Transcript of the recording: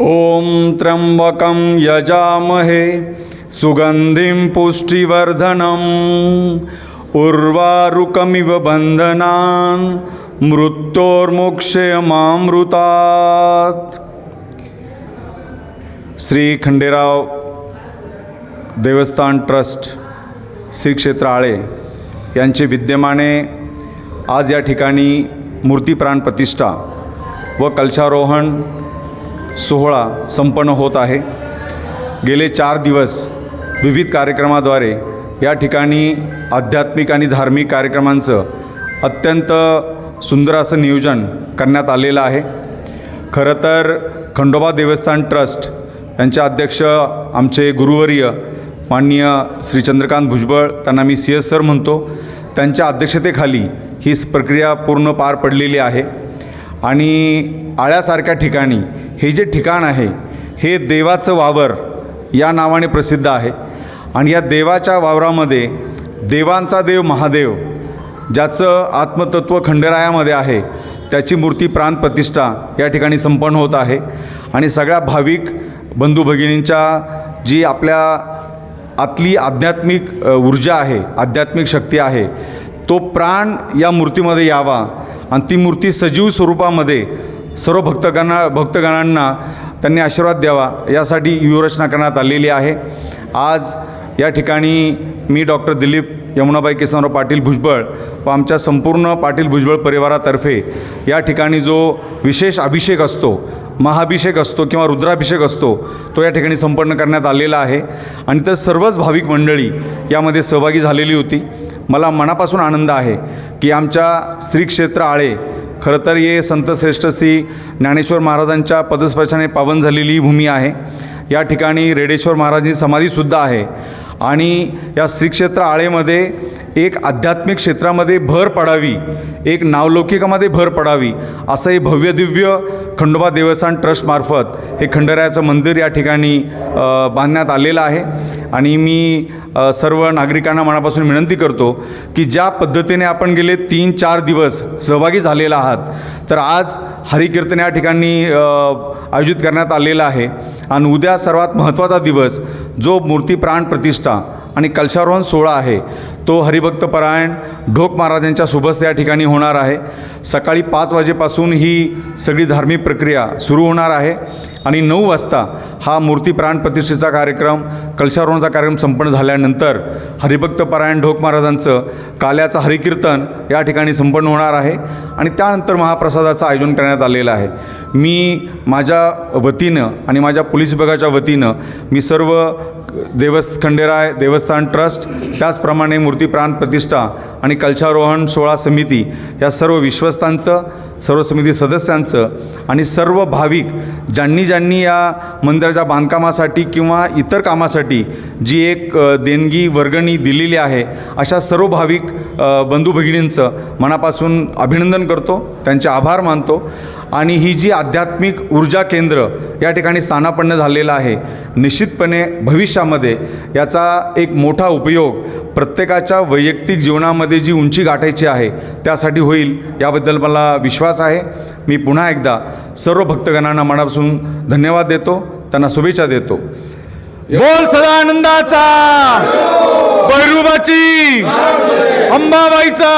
ॐ त्र्यम्बकं यजामहे सुगन्धिं पुष्टिवर्धनम्। उर्वारुकमिव बन्धनान् मृत्योर्मुक्षयमामृतात्। श्री खंडेराव देवस्थान ट्रस्ट श्री क्षेत्र आळे यांचे विद्यमाने आज या ठिकाणी मूर्तीप्राण प्रतिष्ठा व कलशारोहण सोहळा संपन्न होत आहे. गेले चार दिवस विविध कार्यक्रमाद्वारे या ठिकाणी आध्यात्मिक आणि धार्मिक कार्यक्रमांचं अत्यंत सुंदर असं नियोजन करण्यात आलेलं आहे. खरं तर खंडोबा देवस्थान ट्रस्ट यांचे अध्यक्ष आमचे गुरुवर्य माननीय श्री चंद्रकांत भुजबळ त्यांना मी सी एस सर म्हणतो त्यांच्या अध्यक्षतेखाली ही प्रक्रिया पूर्ण पार पडलेली आहे. आणि आळ्यासारख्या ठिकाणी हे जे ठिकाण आहे हे देवाचं वावर या नावाने प्रसिद्ध आहे. आणि या देवाच्या वावरामध्ये देवांचा देव महादेव ज्याचं आत्मतत्व खंडरायामध्ये आहे त्याची मूर्ती प्राण प्रतिष्ठा या ठिकाणी संपन्न होत आहे. आणि सगळ्या भाविक बंधू भगिनींच्या जी आपल्या आतली आध्यात्मिक ऊर्जा आहे आध्यात्मिक शक्ती आहे तो प्राण या मूर्तीमध्ये यावा. आणि ती मूर्ती सजीव स्वरूपामध्ये सर्व भक्तगणा भक्तगणांना त्यांनी आशीर्वाद द्यावा यासाठी व्यूहरचना करण्यात आलेली आहे. आज या ठिकाणी मी डॉक्टर दिलीप यमुनाबाई किसनराव पाटील भुजबळ व आमच्या संपूर्ण पाटील भुजबळ परिवारातर्फे या ठिकाणी जो विशेष अभिषेक असतो महाभिषेक असतो किंवा रुद्राभिषेक असतो तो या ठिकाणी संपन्न करण्यात आलेला आहे. आणि तर सर्वच भाविक मंडळी यामध्ये सहभागी झालेली होती. मला मनापासून आनंद आहे की आमच्या श्री क्षेत्र आळे खरं तर हे संतश्रेष्ठ श्री ज्ञानेश्वर महाराजांच्या पदस्पर्शाने पावन झालेली ही भूमी आहे. या ठिकाणी रेडेश्वर महाराजांची समाधीसुद्धा आहे. आणि या श्रीक्षेत्र आळेमध्ये एक आध्यात्मिक क्षेत्रामध्ये भर पडावी एक नावलौकिकामध्ये भर पडावी असं हे भव्यदिव्य खंडोबा देवस्थान ट्रस्टमार्फत हे खंडरायाचं मंदिर या ठिकाणी बांधण्यात आलेलं आहे. आणि मी सर्व नागरिकांना मनापासून विनंती करतो की ज्या पद्धतीने आपण गेले तीन चार दिवस सहभागी झालेला आहात तर आज हरिकीर्तन या ठिकाणी आयोजित करण्यात आलेलं आहे. आणि उद्या सर्वात महत्त्वाचा दिवस जो मूर्ती प्राण प्रतिष्ठा आणि कलशारोहण सोहळा आहे. तो हरिभक्तपरायण ढोक महाराजांच्या सुबस या ठिकाणी होणार आहे. सकाळी पाच वाजेपासून ही सगळी धार्मिक प्रक्रिया सुरू होणार आहे आणि नऊ वाजता हा मूर्ती प्राण प्रतिष्ठेचा कार्यक्रम कलशारोहणचा कार्यक्रम संपन्न झाल्यानंतर हरिभक्तपरायण ढोक महाराजांचं काल्याचं हरिकीर्तन या ठिकाणी संपन्न होणार आहे आणि त्यानंतर महाप्रसादाचं आयोजन करण्यात आलेलं आहे. मी माझ्या वतीनं आणि माझ्या पोलीस विभागाच्या वतीनं मी सर्व देवस खंडेराय देवस्थान ट्रस्ट त्याचप्रमाणे मूर्तीप्राण प्रतिष्ठा आणि कलशारोहण सोहळा समिती या सर्व विश्वस्तांचं सर्व समिती सदस्यांचं आणि सर्व भाविक ज्यांनी ज्यांनी या मंदिराच्या बांधकामासाठी किंवा इतर कामासाठी जी एक देणगी वर्गणी दिलेली आहे अशा सर्व भाविक बंधू भगिनींचं मनापासून अभिनंदन करतो त्यांचे आभार मानतो आणि ही जी आध्यात्मिक ऊर्जा केंद्र या ठिकाणी स्थानापन्न झालेलं आहे निश्चितपणे भविष्यामध्ये याचा एक मोठा उपयोग प्रत्येकाच्या वैयक्तिक जीवनामध्ये जी उंची गाठायची आहे त्यासाठी होईल याबद्दल मला विश्वास आहे. मी पुन्हा एकदा सर्व भक्तगणांना मनापासून धन्यवाद देतो त्यांना शुभेच्छा देतो. बोल सदानंदाचा बैरुबाची अंबाबाईचा.